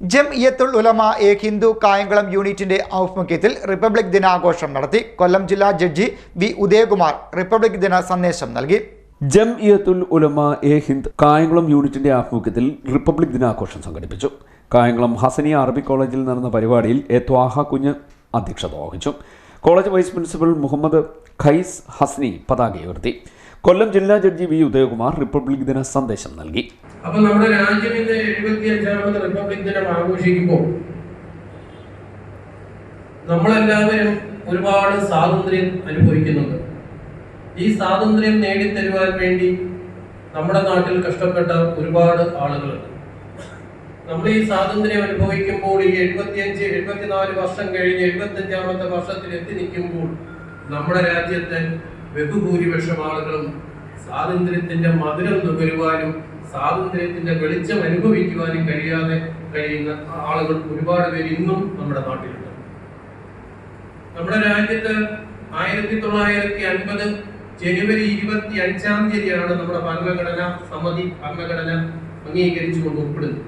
ജംഇയത്തുൽ ഉലമ എ ഹിന്ദു കായംകുളം യൂണിറ്റിന്റെ ആഭിമുഖ്യത്തിൽ റിപ്പബ്ലിക് ദിനാഘോഷം നടത്തി കൊല്ലം ജില്ലാ ജഡ്ജി വി ഉദയകുമാർ റിപ്പബ്ലിക് ദിന സന്ദേശം നൽകി. ജംഇയത്തുൽ ഉലമ എ ഹിന്ദ് കായംകുളം യൂണിറ്റിന്റെ ആഭിമുഖ്യത്തിൽ റിപ്പബ്ലിക് ദിനാഘോഷം സംഘടിപ്പിച്ചു. കായംകുളം ഹസനിയ അറബി കോളേജിൽ നടന്ന പരിപാടിയിൽ എ ത്വാഹ കുഞ്ഞ് അധ്യക്ഷത വഹിച്ചു. College vice principal Muhammad Khais Hasni പതാക ഉയർത്തി. കൊല്ലം ജില്ലാ ജഡ്ജി വി ഉദയകുമാർ റിപ്പബ്ലിക് ദിന സന്ദേശം നൽകി. അപ്പൊ നമ്മുടെ രാജ്യം ഇന്ന് എഴുപത്തി അഞ്ചാമത് റിപ്പബ്ലിക് ദിനം ആഘോഷിക്കുമ്പോൾ നമ്മളെല്ലാവരും ഒരുപാട് സ്വാതന്ത്ര്യം അനുഭവിക്കുന്നുണ്ട്. ഈ സ്വാതന്ത്ര്യം നേടിത്തരുവാൻ വേണ്ടി നമ്മുടെ നാട്ടിൽ കഷ്ടപ്പെട്ട ഒരുപാട് ആളുകളുണ്ട്. നമ്മൾ ഈ സ്വാതന്ത്ര്യം അനുഭവിക്കുമ്പോൾ ഈ എഴുപത്തിയഞ്ച് എഴുപത്തിനാല് വർഷം കഴിഞ്ഞ് എഴുപത്തിയഞ്ചാമത്തെ വർഷത്തിൽ എത്തി നിൽക്കുമ്പോൾ നമ്മുടെ രാജ്യത്തെ ബഹുഭൂരിപക്ഷം ആളുകളും സ്വാതന്ത്ര്യത്തിന്റെ മധുരം നുകരുവാനും സ്വാതന്ത്ര്യത്തിന്റെ വെളിച്ചം അനുഭവിക്കുവാനും കഴിയാതെ കഴിയുന്ന ആളുകൾ ഒരുപാട് പേര് ഇന്നും നമ്മുടെ നാട്ടിലുണ്ട്. നമ്മുടെ രാജ്യത്ത് ആയിരത്തി തൊള്ളായിരത്തി അൻപത് ജനുവരി ഇരുപത്തി അഞ്ചാം തീയതിയാണ് നമ്മുടെ ഭരണഘടന സമിതി ഭരണഘടന അംഗീകരിച്ചുകൊണ്ട് ഒപ്പിടുന്നത്.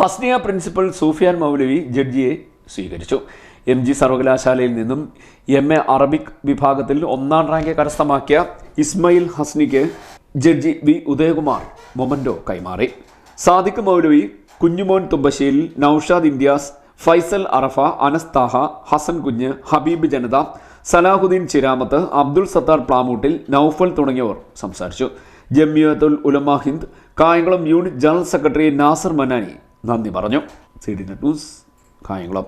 ഹസ്നിയ പ്രിൻസിപ്പൽ സൂഫിയാൻ മൗലവി ജഡ്ജിയെ സ്വീകരിച്ചു. എം ജി സർവകലാശാലയിൽ നിന്നും എം എ അറബിക് വിഭാഗത്തിൽ ഒന്നാം റാങ്ക് കരസ്ഥമാക്കിയ ഇസ്മയിൽ ഹസ്നിക്ക് ജഡ്ജി വി ഉദയകുമാർ മൊമൻഡോ കൈമാറി. സാദിഖ് മൗലവി കുഞ്ഞുമോൻ തുമ്പശ്ശേരി നൌഷാദ് ഇന്ത്യാസ് ഫൈസൽ അറഫ അനസ് താഹ ഹസൻ കുഞ്ഞ് ഹബീബ് ജനത സലാഹുദ്ദീൻ ചിരാമത്ത് അബ്ദുൾ സത്താർ പ്ലാമൂട്ടിൽ നൌഫൽ തുടങ്ങിയവർ സംസാരിച്ചു. Jamiatul Ulama Hind Kayamkulam unit general secretary Nasar Manani നന്ദി പറഞ്ഞു. C D news Kayamkulam.